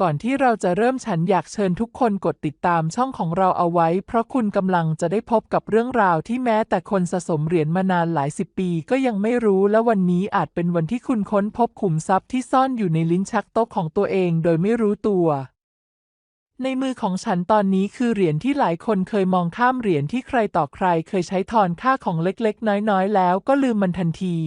ก่อนที่เราจะเริ่มฉันอยากเชิญทุกคนกดติดตามช่องของเราเอาไว้ เพราะคุณกำลังจะได้พบกับเรื่องราวที่แม้แต่คนสะสมเหรียญมานานหลายสิบปีก็ยังไม่รู้และวันนี้อาจเป็นวันที่คุณค้นพบขุมทรัพย์ที่ซ่อนอยู่ในลิ้นชักโต๊ะของตัวเองโดยไม่รู้ตัว ในมือของฉันตอนนี้คือเหรียญที่หลายคนเคยมองข้ามเหรียญที่ใครต่อใครเคยใช้ทอนค่าของเล็กๆ น้อยๆ แล้วก็ลืมมันทันที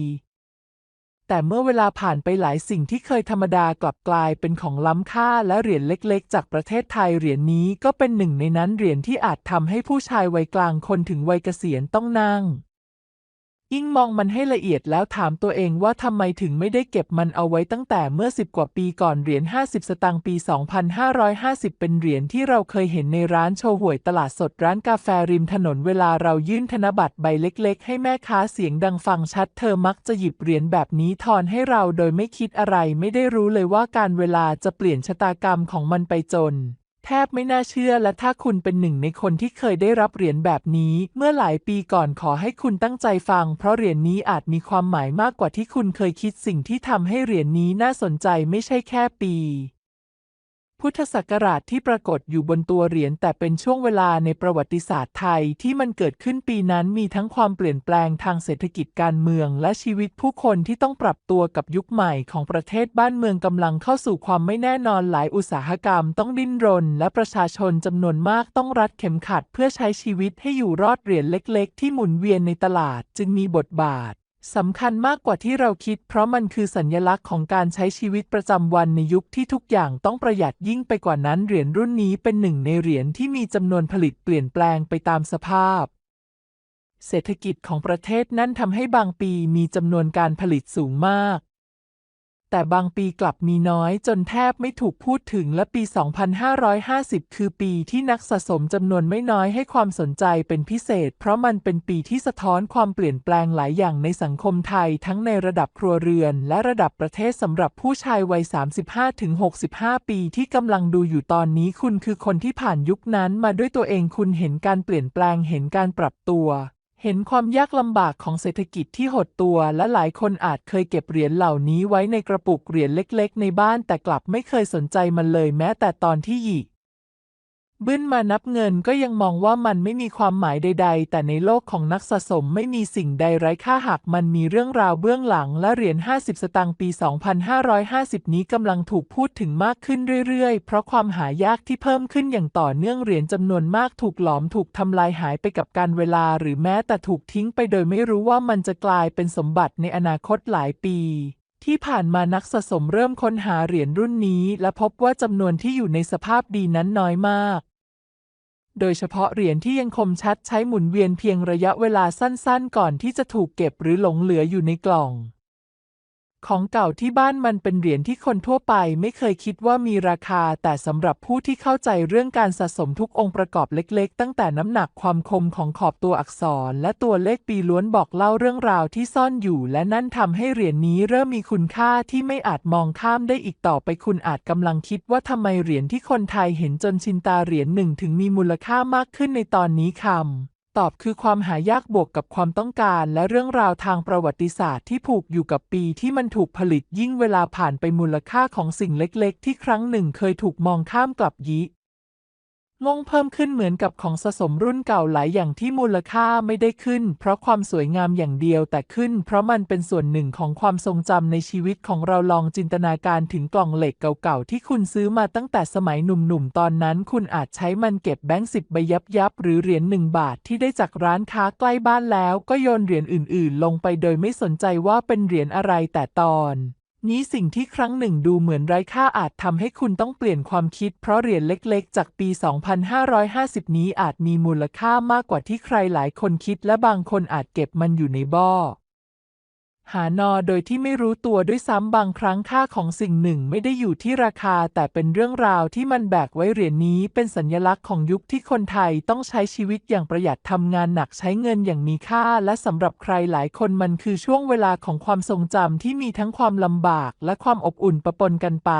แต่เมื่อเวลาผ่านไปหลายสิ่งที่เคยธรรมดากลับกลายเป็นของล้ำค่าและเหรียญเล็กๆ จากประเทศไทยเหรียญนี้ก็เป็นหนึ่งในนั้นเหรียญที่อาจทำให้ผู้ชายวัยกลางคนถึงวัยเกษียณต้องนั่ง ยิ่งมองมันให้ละเอียดแล้วถามตัวเองว่าทำไมถึงไม่ได้เก็บมันเอาไว้ตั้งแต่เมื่อ 10 กว่าปีก่อนเหรียญ 50 สตางค์ปี 2550 เป็นเหรียญที่เราเคยเห็นในร้านโชว์หวยตลาดสดร้านกาแฟริมถนนเวลาเรายื่นธนบัตรใบเล็กๆ ให้แม่ค้าเสียงดังฟังชัด เธอมักจะหยิบเหรียญแบบนี้ทอนให้เราโดยไม่คิดอะไรไม่ได้รู้เลยว่าการเวลาจะเปลี่ยนชะตากรรมของมันไปจน แทบไม่น่าเชื่อและถ้าคุณเป็นหนึ่งในคนที่เคยได้รับเหรียญแบบนี้ เมื่อหลายปีก่อนขอให้คุณตั้งใจฟัง เพราะเหรียญนี้อาจมีความหมายมากกว่าที่คุณเคยคิดสิ่งที่ทำให้เหรียญนี้น่าสนใจไม่ใช่แค่ปี พุทธศักราชที่ปรากฏอยู่บนตัวเหรียญแต่เป็นช่วงเวลาในประวัติศาสตร์ไทยที่มันเกิดขึ้นปีนั้นมีทั้งความเปลี่ยนแปลงทางเศรษฐกิจการเมือง และชีวิตผู้คนที่ต้องปรับตัวกับยุคใหม่ของประเทศบ้านเมืองกำลังเข้าสู่ความไม่แน่นอนหลายอุตสาหกรรมต้องดิ้นรน และประชาชนจำนวนมากต้องรัดเข็มขัดเพื่อใช้ชีวิตให้อยู่รอดเหรียญเล็ก ๆ ที่หมุนเวียนในตลาดจึงมีบทบาท สำคัญมากกว่าที่เราคิด เพราะมันคือสัญลักษณ์ของการใช้ชีวิตประจำวันในยุคที่ทุกอย่างต้องประหยัดยิ่งไปกว่านั้นเหรียญรุ่นนี้เป็นหนึ่งในเหรียญที่มีจำนวนผลิตเปลี่ยนแปลงไปตามสภาพ เศรษฐกิจของประเทศนั้นทำให้บางปีมีจำนวนการผลิตสูงมาก แต่บางปีกลับมีน้อยจนแทบไม่ถูกพูดถึงและปี 2550 คือปีที่นักสะสมจำนวนไม่น้อยให้ความสนใจเป็นพิเศษ เพราะมันเป็นปีที่สะท้อนความเปลี่ยนแปลงหลายอย่างในสังคมไทย ทั้งในระดับครัวเรือน และระดับประเทศสำหรับผู้ชายวัย 35-65 ปีที่กำลังดูอยู่ตอนนี้คุณคือคนที่ผ่านยุคนั้นมาด้วยตัวเองคุณเห็นการเปลี่ยนแปลงเห็นการปรับตัว เห็นความยากลำบากของเศรษฐกิจที่หดตัวและหลายคนอาจเคยเก็บเหรียญเหล่านี้ไว้ในกระปุกเหรียญเล็กๆ ในบ้านแต่กลับไม่เคยสนใจมันเลยแม้แต่ตอนที่หยิ บบึ้นมานับเงินก็ยังมองว่ามันไม่มีความหมายใด ๆ แต่ในโลกของนักสะสมไม่มีสิ่งใดไร้ค่าหากมันมีเรื่องราวเบื้องหลังและเหรียญ 50 สตางค์ปี 2550 นี้กำลังถูกพูดถึงมากขึ้นเรื่อยๆ เพราะความหายากที่เพิ่มขึ้นอย่างต่อเนื่องเหรียญจำนวนมากถูกหลอมถูกทำลายหายไปกับการเวลา หรือแม้แต่ถูกทิ้งไปโดยไม่รู้ว่ามันจะกลายเป็นสมบัติในอนาคตหลายปีที่ผ่านมานักสะสมเริ่มค้นหาเหรียญรุ่นนี้ และพบว่าจำนวนที่อยู่ในสภาพดีนั้นน้อยมาก โดยเฉพาะเหรียญที่ยังคมชัดใช้หมุนเวียนเพียงระยะเวลาสั้นๆ ก่อนที่จะถูกเก็บหรือหลงเหลืออยู่ในกล่อง ของเก่าที่บ้านมันเป็นเหรียญที่คนทั่วไปไม่เคยคิดว่ามีราคา แต่สำหรับผู้ที่เข้าใจเรื่องการสะสมทุกองค์ประกอบเล็ก ๆ ตั้งแต่น้ำหนักความคมของขอบตัวอักษร และตัวเลขปีล้วนบอกเล่าเรื่องราวที่ซ่อนอยู่ และนั่นทำให้เหรียญนี้เริ่มมีคุณค่าที่ไม่อาจมองข้ามได้อีกต่อไปคุณอาจกำลังคิดว่าทำไมเหรียญที่คนไทยเห็นจนชินตาเหรียญหนึ่งถึงมีมูลค่ามากขึ้นในตอนนี้คำ ตอบคือความหายากบวกกับความต้องการและเรื่องราวทางประวัติศาสตร์ที่ผูกอยู่กับปีที่มันถูกผลิตยิ่งเวลาผ่านไปมูลค่าของสิ่งเล็กๆ ที่ครั้งหนึ่งเคยถูกมองข้ามกลับยิ งงเพิ่มขึ้นเหมือนกับของสะสมรุ่นเก่าหลายอย่างที่มูลค่าไม่ได้ขึ้น เพราะความสวยงามอย่างเดียวแต่ขึ้น เพราะมันเป็นส่วนหนึ่งของความทรงจำในชีวิตของเราลองจินตนาการถึงกล่องเหล็กเก่าๆที่คุณซื้อมาตั้งแต่สมัยหนุ่มๆ ตอนนั้น คุณอาจใช้มันเก็บแบงค์สิบใบยับยับๆหรือเหรียญหนึ่งบาทที่ได้จากร้านค้าใกล้บ้านแล้ว ก็โยนเหรียญอื่น ๆ ลงไปโดยไม่สนใจว่าเป็นเหรียญอะไรแต่ตอน นี้สิ่งที่ครั้งหนึ่งดูเหมือนไร้ค่าอาจทำให้คุณต้องเปลี่ยนความคิด เพราะเหรียญเล็กๆ จากปี 2550 นี้อาจมีมูลค่ามากกว่าที่ใครหลายคนคิด และบางคนอาจเก็บมันอยู่ในบ่อ หานอโดยที่ไม่รู้ตัวด้วยซ้ำบางครั้งค่าของสิ่งหนึ่งไม่ได้อยู่ที่ราคา แต่เป็นเรื่องราวที่มันแบกไว้เหรียญนี้เป็นสัญลักษณ์ของยุคที่คนไทยต้องใช้ชีวิตอย่างประหยัดทำงานหนักใช้เงินอย่างมีค่า และสำหรับใครหลายคนมันคือช่วงเวลาของความทรงจำที่มีทั้งความลำบากและความอบอุ่นปะปนกันไป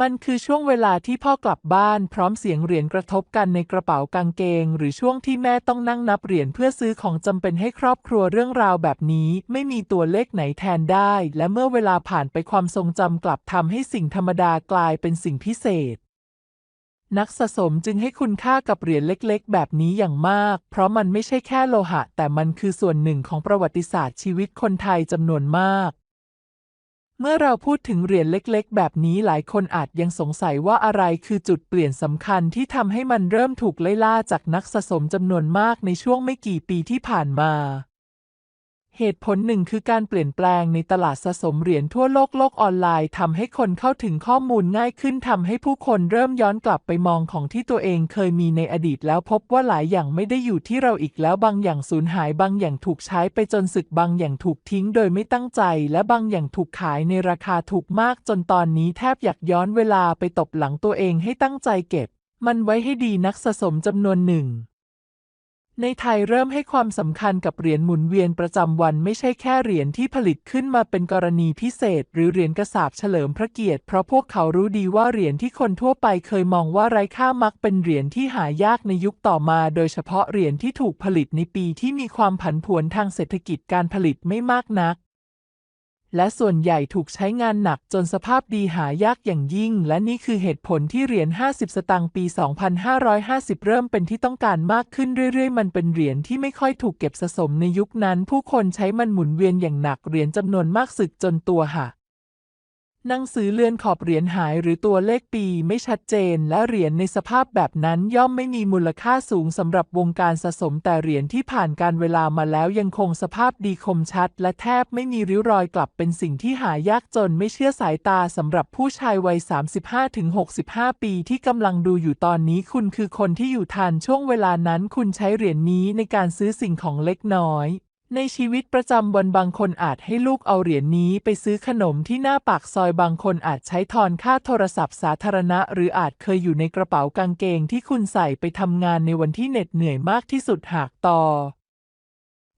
มันคือช่วงเวลาที่พ่อกลับบ้านพร้อมเสียงเหรียญกระทบกันในกระเป๋ากางเกง หรือช่วงที่แม่ต้องนั่งนับเหรียญเพื่อซื้อของจำเป็นให้ครอบครัวเรื่องราวแบบนี้ไม่มีตัวเลขไหนแทนได้ และเมื่อเวลาผ่านไปความทรงจำกลับทำให้สิ่งธรรมดากลายเป็นสิ่งพิเศษ นักสะสมจึงให้คุณค่ากับเหรียญเล็กๆ แบบนี้อย่างมาก เพราะมันไม่ใช่แค่โลหะ แต่มันคือส่วนหนึ่งของประวัติศาสตร์ชีวิตคนไทยจำนวนมาก เมื่อเราพูดถึงเหรียญเล็กๆ แบบนี้หลายคนอาจยังสงสัยว่าอะไรคือจุดเปลี่ยนสำคัญที่ทำให้มันเริ่มถูกไล่ล่าจากนักสะสมจำนวนมากในช่วงไม่กี่ปีที่ผ่านมา เหตุผลหนึ่งคือการเปลี่ยนแปลงในตลาดสะสมเหรียญทั่วโลกโลกออนไลน์ทำให้คนเข้าถึงข้อมูลง่ายขึ้นทำให้ผู้คนเริ่มย้อนกลับไปมองของที่ตัวเองเคยมีในอดีตแล้วพบว่าหลายอย่างไม่ได้อยู่ที่เราอีกแล้วบางอย่างสูญหายบางอย่างถูกใช้ไปจนสึกบางอย่างถูกทิ้งโดยไม่ตั้งใจ และบางอย่างถูกขายในราคาถูกมากจนตอนนี้แทบอยากย้อนเวลาไปตบหลังตัวเองให้ตั้งใจเก็บ มันไว้ให้ดีนักสะสมจำนวนหนึ่ง ในไทยเริ่มให้ความสำคัญกับเหรียญหมุนเวียนประจำวันไม่ใช่แค่เหรียญที่ผลิตขึ้นมาเป็นกรณีพิเศษ หรือเหรียญกระสาบเฉลิมพระเกียรติ เพราะพวกเขารู้ดีว่าเหรียญที่คนทั่วไปเคยมองว่าไร้ค่ามักเป็นเหรียญที่หายากในยุคต่อมา โดยเฉพาะเหรียญที่ถูกผลิตในปีที่มีความผันผวนทางเศรษฐกิจการผลิตไม่มากนัก และส่วนใหญ่ถูกใช้งานหนักจนสภาพดีหายากอย่างยิ่ง และนี่คือเหตุผลที่เหรียญ 50 สตางค์ปี 2550 เริ่มเป็นที่ต้องการมากขึ้นเรื่อยๆ มันเป็นเหรียญที่ไม่ค่อยถูกเก็บสะสมในยุคนั้น ผู้คนใช้มันหมุนเวียนอย่างหนักเหรียญจำนวนมากสึกจนตัวหัก หนังสือเลือนขอบเหรียญหายหรือตัวเลขปีไม่ชัดเจน และเหรียญในสภาพแบบนั้นย่อมไม่มีมูลค่าสูงสำหรับวงการสะสมแต่เหรียญที่ผ่านการเวลามาแล้วยังคงสภาพดีคมชัด และแทบไม่มีริ้วรอยกลับเป็นสิ่งที่หายากจนไม่เชื่อสายตาสำหรับผู้ชายวัย 35-65 ปีที่กำลังดูอยู่ตอนนี้คุณคือคนที่อยู่ทันช่วงเวลานั้นคุณใช้เหรียญนี้ในการซื้อสิ่งของเล็กน้อย ในชีวิตประจำวันบางคนอาจให้ลูกเอาเหรียญนี้ไปซื้อขนมที่หน้าปากซอยบางคนอาจใช้ทอนค่าโทรศัพท์สาธารณะ หรืออาจเคยอยู่ในกระเป๋ากางเกงที่คุณใส่ไปทำงานในวันที่เหน็ดเหนื่อยมากที่สุดหากต่อ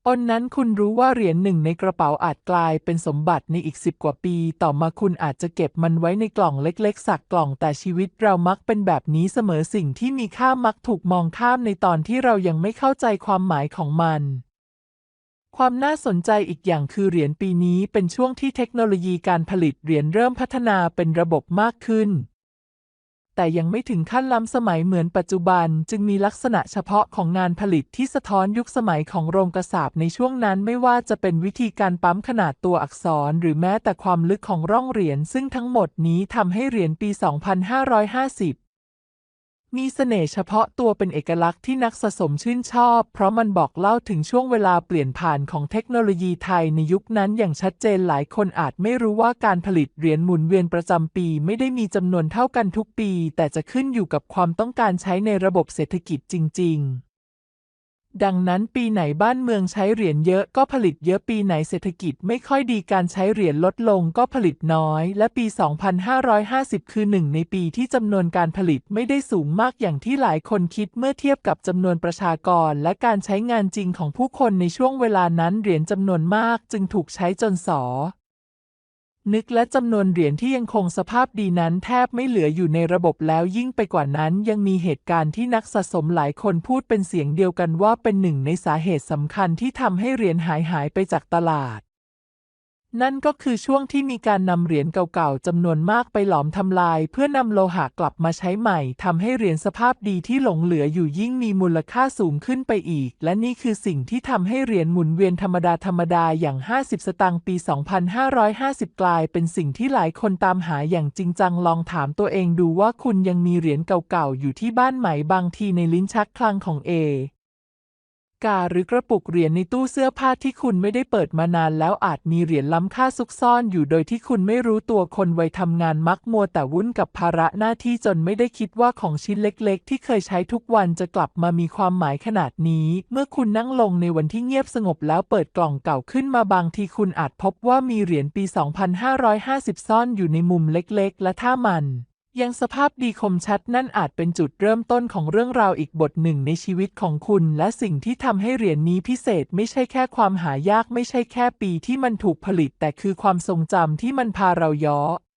อนนั้นคุณรู้ว่าเหรียญหนึ่งในกระเป๋าอาจกลายเป็นสมบัติในอีกสิบกว่าปี ต่อมาคุณอาจจะเก็บมันไว้ในกล่องเล็กๆ สักกล่องแต่ชีวิตเรามักเป็นแบบนี้เสมอสิ่งที่มีค่ามักถูกมองข้ามในตอนที่เรายังไม่เข้าใจความหมายของมัน ความน่าสนใจอีกอย่างคือเหรียญปีนี้เป็นช่วงที่เทคโนโลยีการผลิตเหรียญเริ่มพัฒนาเป็นระบบมากขึ้น แต่ยังไม่ถึงขั้นล้ำสมัยเหมือนปัจจุบัน จึงมีลักษณะเฉพาะของงานผลิตที่สะท้อนยุคสมัยของโรงกระสาบในช่วงนั้นไม่ว่าจะเป็นวิธีการปั๊มขนาดตัวอักษร หรือแม้แต่ความลึกของร่องเหรียญซึ่งทั้งหมดนี้ทำให้เหรียญปี 2550 มีเสน่ห์เฉพาะตัวเป็นเอกลักษณ์ที่นักสะสมชื่นชอบ เพราะมันบอกเล่าถึงช่วงเวลาเปลี่ยนผ่านของเทคโนโลยีไทยในยุคนั้นอย่างชัดเจนหลายคนอาจไม่รู้ว่าการผลิตเหรียญหมุนเวียนประจำปีไม่ได้มีจำนวนเท่ากันทุกปี แต่จะขึ้นอยู่กับความต้องการใช้ในระบบเศรษฐกิจจริง ๆ ดังนั้นปีไหนบ้านเมืองใช้เหรียญเยอะก็ผลิตเยอะปีไหนเศรษฐกิจไม่ค่อยดีการใช้เหรียญลดลงก็ผลิตน้อย และปี 2550 คือหนึ่งในปีที่จำนวนการผลิตไม่ได้สูงมากอย่างที่หลายคนคิดเมื่อเทียบกับจำนวนประชากร และการใช้งานจริงของผู้คนในช่วงเวลานั้นเหรียญจำนวนมากจึงถูกใช้จนสอ นึกและจำนวนเหรียญที่ยังคงสภาพดีนั้นแทบไม่เหลืออยู่ในระบบแล้วยิ่งไปกว่านั้นยังมีเหตุการณ์ที่นักสะสมหลายคนพูดเป็นเสียงเดียวกันว่าเป็นหนึ่งในสาเหตุสำคัญที่ทำให้เหรียญหายหายไปจากตลาด นั่นก็คือช่วงที่มีการนำเหรียญเก่าๆจำนวนมากไปหลอมทำลาย เพื่อนำโลหะกลับมาใช้ใหม่ทำให้เหรียญสภาพดีที่หลงเหลืออยู่ยิ่งมีมูลค่าสูงขึ้นไปอีก และนี่คือสิ่งที่ทำให้เหรียญหมุนเวียนธรรมดาธรรมดาอย่าง 50 สตางค์ปี 2550 กลายเป็นสิ่งที่หลายคนตามหาอย่างจริงจังลองถามตัวเองดูว่าคุณยังมีเหรียญเก่าๆอยู่ที่บ้านไหมบางทีในลิ้นชักคลังของเอ กาหรือกระปุกเหรียญในตู้เสื้อผ้าที่คุณไม่ได้เปิดมานานแล้วอาจมีเหรียญล้ำค่าซุกซ่อนอยู่โดยที่คุณไม่รู้ตัวคนวัยทำงานมักมัวแต่วุ่นกับภาระหน้าที่จนไม่ได้คิดว่าของชิ้นเล็กๆ ที่เคยใช้ทุกวันจะกลับมามีความหมายขนาดนี้ เมื่อคุณนั่งลงในวันที่เงียบสงบแล้วเปิดกล่องเก่าขึ้นมาบางทีคุณอาจพบว่ามีเหรียญปี 2550 ซ่อนอยู่ในมุมเล็กๆ และถ้ามัน ยังสภาพดีคมชัดนั่นอาจเป็นจุดเริ่มต้นของเรื่องราวอีกบทหนึ่งในชีวิตของคุณ และสิ่งที่ทำให้เหรียญนี้พิเศษไม่ใช่แค่ความหายากไม่ใช่แค่ปีที่มันถูกผลิต แต่คือความทรงจำที่มันพาเราย้อน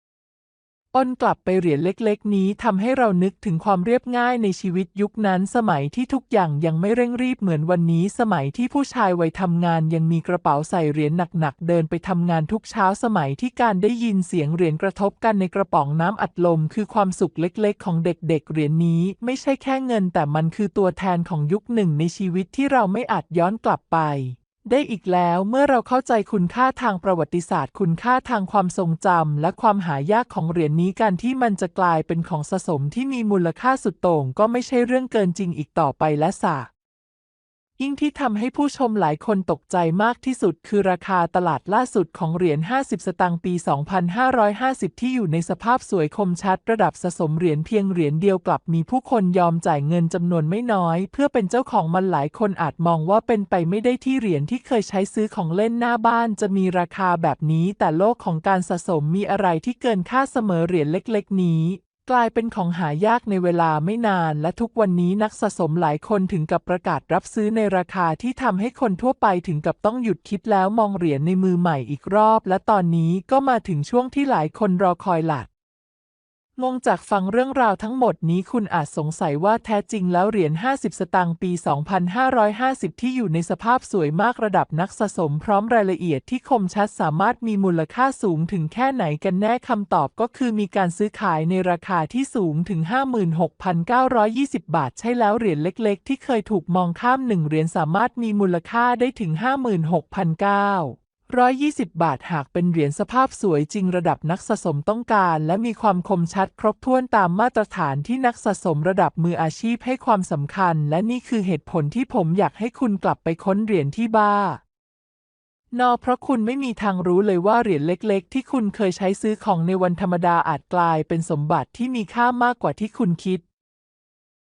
อนกลับไปเหรียญเล็กๆ นี้ทำให้เรานึกถึงความเรียบง่ายในชีวิตยุคนั้นสมัยที่ทุกอย่างยังไม่เร่งรีบเหมือนวันนี้สมัยที่ผู้ชายวัยทำงานยังมีกระเป๋าใส่เหรียญหนักๆ เดินไปทำงานทุกเช้าสมัยที่การได้ยินเสียงเหรียญกระทบกันในกระป๋องน้ำอัดลม คือความสุขเล็กๆ ของเด็กๆ เหรียญนี้ ไม่ใช่แค่เงิน แต่มันคือตัวแทนของยุคหนึ่งในชีวิตที่เราไม่อาจย้อนกลับไป ได้อีกแล้วเมื่อเราเข้าใจคุณค่าทางประวัติศาสตร์ คุณค่าทางความทรงจำและความหายากของเหรียญนี้การที่มันจะกลายเป็นของสะสมที่มีมูลค่าสุดโต่งก็ไม่ใช่เรื่องเกินจริงอีกต่อไปและสาก ยิ่งที่ทำให้ผู้ชมหลายคนตกใจมากที่สุดคือราคาตลาดล่าสุดของเหรียญ 50 สตางค์ปี 2550 ที่อยู่ในสภาพสวยคมชัดระดับสะสมเหรียญเพียงเหรียญเดียวกลับมีผู้คนยอมจ่ายเงินจำนวนไม่น้อย เพื่อเป็นเจ้าของมันหลายคนอาจมองว่าเป็นไปไม่ได้ที่เหรียญที่เคยใช้ซื้อของเล่นหน้าบ้านจะมีราคาแบบนี้ แต่โลกของการสะสมมีอะไรที่เกินค่าเสมอเหรียญเล็ก ๆ นี้ กลายเป็นของหายากในเวลาไม่นานและทุกวันนี้นักสะสมหลายคนถึงกับประกาศรับซื้อในราคาที่ทำให้คนทั่วไปถึงกับต้องหยุดคิดแล้วมองเหรียญในมือใหม่อีกรอบ และตอนนี้ก็มาถึงช่วงที่หลายคนรอคอยหลัก งงจากฟังเรื่องราวทั้งหมดนี้คุณอาจสงสัยว่าแท้จริงแล้วเหรียญ 50 สตางค์ปี 2550 ที่อยู่ในสภาพสวยมากระดับนักสะสมพร้อมรายละเอียดที่คมชัดสามารถมีมูลค่าสูงถึงแค่ไหนกันแน่คำตอบก็คือมีการซื้อขายในราคาที่สูงถึง 56,920 บาท ใช่แล้วเหรียญเล็กๆ ที่เคยถูกมองข้ามหนึ่งเหรียญสามารถมีมูลค่าได้ถึง 56,900 120 บาทหากเป็นเหรียญสภาพสวยจริงระดับนักสะสมต้องการ และมีความคมชัดครบถ้วนตามมาตรฐานที่นักสะสมระดับมืออาชีพให้ความสำคัญ และนี่คือเหตุผลที่ผมอยากให้คุณกลับไปค้นเหรียญที่บ้านอเพราะคุณไม่มีทางรู้เลยว่าเหรียญเล็ก ๆ ที่คุณเคยใช้ซื้อของในวันธรรมดาอาจกลายเป็นสมบัติที่มีค่ามากกว่าที่คุณคิด